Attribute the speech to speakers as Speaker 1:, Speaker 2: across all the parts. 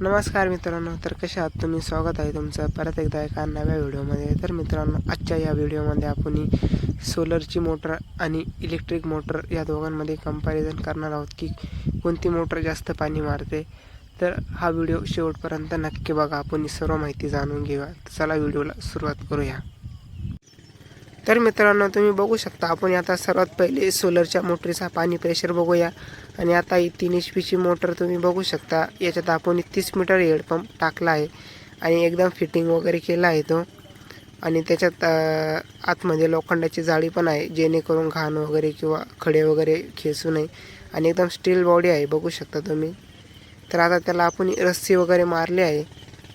Speaker 1: नमस्कार मित्रांनो तर कशा आहात तुम्ही? स्वागत आहे तुमचं परत एकदा एका नव्या व्हिडिओमध्ये. तर मित्रांनो आजच्या या व्हिडिओमध्ये आपण सोलरची मोटर आणि इलेक्ट्रिक मोटर या दोघांमध्ये कंपॅरिझन करणार आहोत की कोणती मोटर जास्त पाणी मारते. तर हा व्हिडिओ शेवटपर्यंत नक्की बघा. आपण सर्व माहिती जाणून घेऊया. चला व्हिडिओला सुरुवात करूया. तर मित्रांनो तुम्ही बघू शकता आपण आता सर्वात पहिले सोलरच्या मोटरीचा पाणी प्रेशर बघूया. आणि आता ही तीन एच पीची मोटर तुम्ही बघू शकता. याच्यात आपण तीस मीटर हेडपंप टाकला आहे. आणि एकदम फिटिंग वगैरे केला आहे तो. आणि त्याच्यात आतमध्ये लोखंडाची जाळी पण आहे जेणेकरून घाण वगैरे किंवा खडे वगैरे खेचू नये. आणि एकदम स्टील बॉडी आहे बघू शकता तुम्ही. तर आता त्याला आपण रस्सी वगैरे मारली आहे.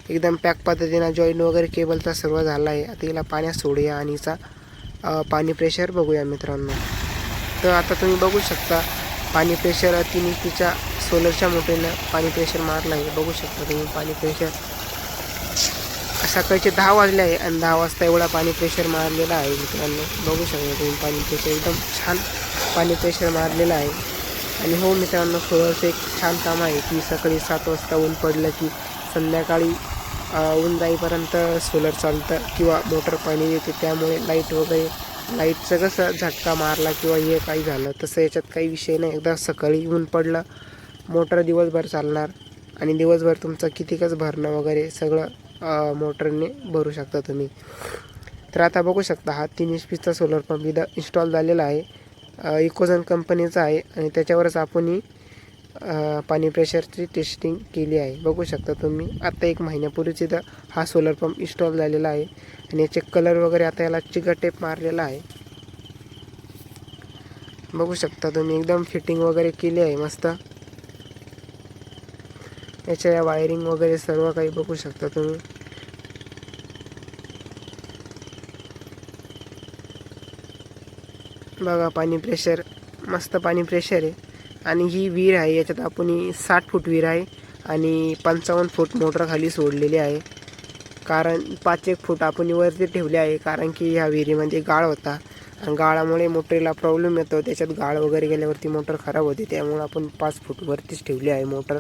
Speaker 1: एकदम पॅक पद्धतीनं जॉईंट वगैरे केबलचा सर्व झाला आहे. आता हिला पाण्यात सोडूया आणि हिचा पाणी प्रेशर बघूया मित्रांनो. तर आता तुम्ही बघू शकता पाणी प्रेशर तीन इंचीच्या सोलरच्या मोटरीनं पाणी प्रेशर मारलं आहे. बघू शकता तुम्ही पाणी प्रेशर सकाळचे दहा वाजले आहे आणि दहा वाजता एवढा पाणी प्रेशर मारलेला आहे मित्रांनो. बघू शकता तुम्ही पाणी प्रेशर एकदम छान पाणी प्रेशर मारलेलं आहे. आणि हो मित्रांनो सोलरचं एक छान काम आहे की सकाळी सात वाजता ऊन पडलं की संध्याकाळी ऊन जाईपर्यंत सोलर चालतं किंवा मोटर पाणी येते त्यामुळे लाइट वगैरे लाईटचं कसं झटका मारला किंवा हे काही झालं तसं याच्यात काही विषय नाही. एकदा सकाळी ऊन पडलं मोटर दिवसभर चालणार आणि दिवसभर तुमचं कितीकच भरणं वगैरे सगळं मोटरने भरू शकता तुम्ही. तर आता बघू शकता हा तीन एच पीचा सोलर पंप इथं इन्स्टॉल झालेला आहे. इकोझन कंपनीचा आहे आणि त्याच्यावरच आपण ही पाणी प्रेशरची टेस्टिंग केली आहे. बघू शकता तुम्ही आत्ता एक महिन्यापूर्वीच इथं हा सोलर पंप इन्स्टॉल झालेला आहे. आणि याचे कलर वगैरे आता याला चिकट टेप मारलेला आहे. बघू शकता तुम्ही एकदम फिटिंग वगैरे केली आहे मस्त. याच्या या वायरिंग वगैरे सर्व काही बघू शकता तुम्ही. बघा पाणी प्रेशर मस्त पाणी प्रेशर आहे. आणि ही विहीर आहे याच्यात आपण साठ फूट विहीर आहे आणि पंचावन्न फूट मोटर खाली सोडलेली आहे. कारण पाच एक फूट आपण वरती ठेवले आहे कारण की ह्या विहिरीमध्ये गाळ होता. आणि गाळामुळे मोटरीला प्रॉब्लेम येतो त्याच्यात गाळ वगैरे गेल्यावरती मोटर खराब होते त्यामुळे आपण पाच फूट वरतीच ठेवली आहे मोटर.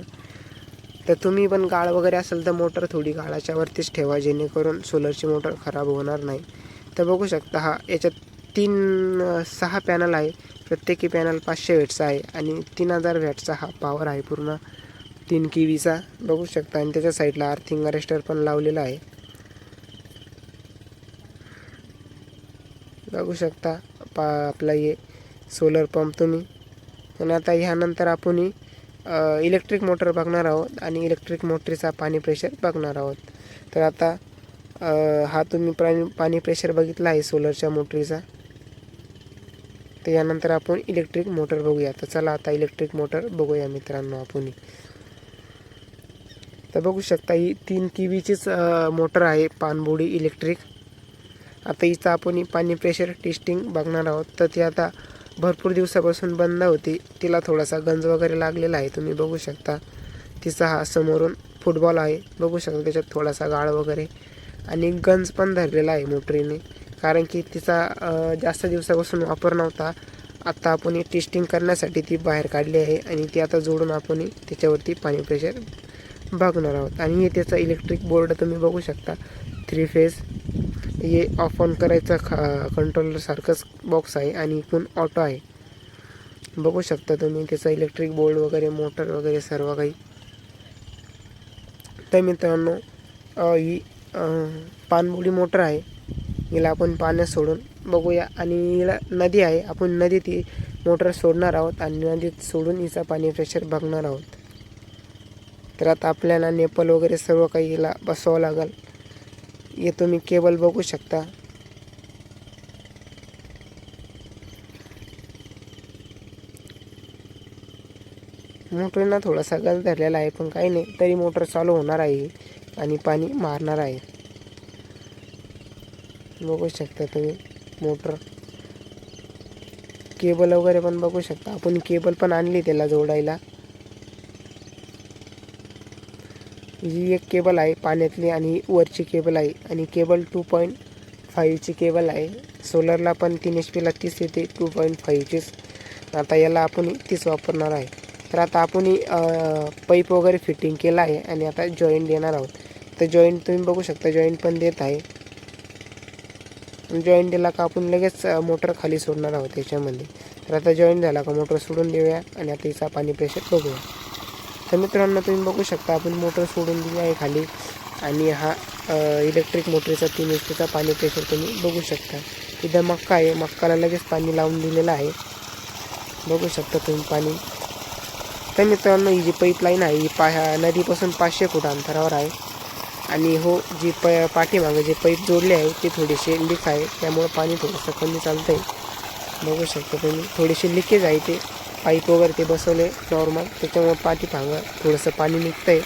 Speaker 1: तर तुम्ही पण गाळ वगैरे असेल तर मोटर थोडी गाळाच्या वरतीच ठेवा जेणेकरून सोलरची मोटर खराब होणार नाही. तर बघू शकता हा याच्यात तीन सहा पॅनल आहे. प्रत्येकी पॅनल पाचशे वॅटचा आहे आणि तीन हजार वॅटचा हा पॉवर आहे पूर्ण. तीन किवीचा बघू शकता. आणि त्याच्या साईडला आर्थिंग अरेस्टर पण लावलेला आहे. बघू शकता. पा आपला हे सोलर पंप तुम्ही. आणि आता ह्यानंतर आपणही इलेक्ट्रिक मोटर बघणार आहोत आणि इलेक्ट्रिक मोटरीचा पाणी प्रेशर बघणार आहोत. तर आता हा तुम्ही प्राणी पाणी प्रेशर बघितला आहे सोलरच्या मोटरीचा तर यानंतर आपण इलेक्ट्रिक मोटर बघूया. तर चला आता इलेक्ट्रिक मोटर बघूया मित्रांनो आपण. तर बघू शकता ही तीन किवीचीच मोटर आहे पानबुडी इलेक्ट्रिक आता हिचं आपण पाणी प्रेशर टेस्टिंग बघणार आहोत. तर ती आता भरपूर दिवसापासून बंद होती. तिला थोडासा गंज वगैरे लागलेला आहे तुम्ही बघू शकता. तिचा हा समोरून फुटबॉल आहे. बघू शकता त्याच्यात थोडासा गाळ वगैरे. आणि गंज पण धरलेला आहे मोटरीने. कारण की तिचा जास्त दिवसापासून वापर नव्हता. आता आपण टेस्टिंग करण्यासाठी ती बाहेर काढली आहे आणि ती आता जोडून आपण त्याच्यावरती पाणी प्रेशर बघणार आहोत. आणि हे त्याचा इलेक्ट्रिक बोर्ड तुम्ही बघू शकता. थ्री फेज हे ऑफ ऑन करायचा ख कंट्रोलरसारखंच बॉक्स आहे आणि इकडून ऑटो आहे. बघू शकता तुम्ही त्याचा इलेक्ट्रिक बोर्ड वगैरे मोटर वगैरे सर्व काही. तर मित्रांनो ही पानबुडी पाणबुडी मोटर आहे. हिला आपण पाण्यात सोडून बघूया. आणि हिला नदी आहे. आपण नदीत ही मोटर सोडणार आहोत आणि नदीत सोडून हिचा पाणी प्रेशर बघणार आहोत. तर आता आपल्याला नेपल वगैरे सर्व काही हिला बसवावं लागेल. हे तुम्ही केबल बघू शकता. मोटरीनं थोडासा गज धरलेला आहे पण काही नाही. तरी मोटर चालू होणार आहे आणि पाणी मारणार आहे. बघू शकता तुम्ही. मोटर. केबल वगैरे पण बघू शकता. आपण केबल पण आणली त्याला जोडायला. ही एक केबल आहे पाण्यातली आणि वरची केबल आहे. आणि केबल टू पॉईंट फाईव्हची केबल आहे. सोलरला पण तीन एच पीला तीस येते टू पॉईंट फाईव्हचीच आता याला आपण तीच वापरणार आहे. तर आता आपण पाईप वगैरे फिटिंग केला आहे आणि आता जॉईंट देणार आहोत. तर जॉईंट तुम्ही बघू शकता जॉईंट पण देत आहे. म्हणजे जॉईंट दिला का आपण लगेच मोटर खाली सोडणार आहोत त्याच्यामध्ये. तर आता जॉईंट झाला का मोटर सोडून देऊया आणि आता हिचा पाणी प्रेशर बघूया. तर मित्रांनो तुम्ही बघू शकता आपण मोटर सोडून दिली आहे खाली आणि हा इलेक्ट्रिक मोटरचा तीन एच पाणी प्रेशर तुम्ही बघू शकता. इथं मक्का आहे मक्काला लगेच पाणी लावून दिलेलं आहे. बघू शकता तुम्ही पाणी. तर मित्रांनो ही जी पाईपलाईन आहे ही पा नदीपासून पाचशे फूट अंतरावर आहे. आणि हो जी प पाठीमागं जे पाईप जोडले आहे ते थोडेसे लीक आहे. त्यामुळं पाणी थोडंसं कमी चालतं आहे बघू शकता तुम्ही थोडेसे लिकेज आहे ते. पाईप वगैरे ते बसवले नॉर्मल त्याच्यामुळं पाठीमागं थोडंसं पाणी निघतं आहे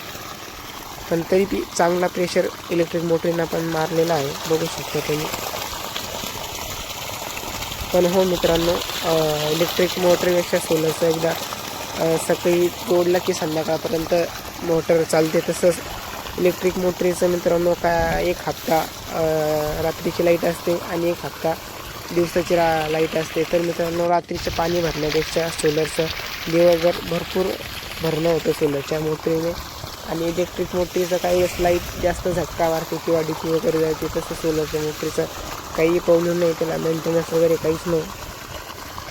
Speaker 1: पण तरी बी चांगला प्रेशर इलेक्ट्रिक मोटरींना पण मारलेला आहे. बघू शकता तुम्ही. पण हो मित्रांनो इलेक्ट्रिक मोटरपेक्षा सोलरचं एकदा सकाळी जोडला की संध्याकाळपर्यंत मोटर चालते तसंच. इलेक्ट्रिक मोटरीचं मित्रांनो का एक हप्ता रात्रीची लाइट असते आणि एक हप्ता दिवसाची रा लाइट असते. तर मित्रांनो रात्रीचं पाणी भरण्यापेक्षा सोलरचं दिवसभर भरपूर भरणं होतं सोलरच्या मोटरीने. आणि इलेक्ट्रिक मोटरीचं काही लाइट जास्त झटका मारते किंवा डिकी वगैरे जाते तसं सोलरच्या मोटरीचं काही प्रॉब्लेम नाही. त्याला मेंटेनन्स वगैरे काहीच नाही.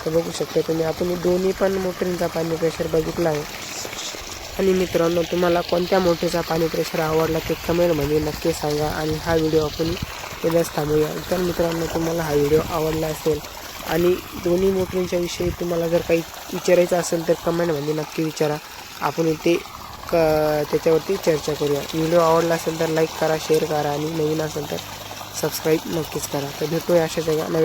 Speaker 1: तर बघू शकता तुम्ही आपण दोन्ही पण मोटरींचा पाणी प्रेशर बघितला आहे. आणि मित्रांनो तुम्हाला कोणत्या मोटरीचा पाणी प्रेशर आवडला ते कमेंटमध्ये नक्की सांगा आणि हा व्हिडिओ आपण उद्याच थांबूया. तर मित्रांनो तुम्हाला हा व्हिडिओ आवडला असेल आणि दोन्ही मोटरींच्या विषयी तुम्हाला जर काही विचारायचं असेल तर कमेंटमध्ये नक्की विचारा. आपण ते क त्याच्यावरती चर्चा करूया. व्हिडिओ आवडला असेल तर लाईक करा शेअर करा आणि नवीन असेल तर सबस्क्राईब नक्कीच करा. तर भेटूया अशा जगा नवीन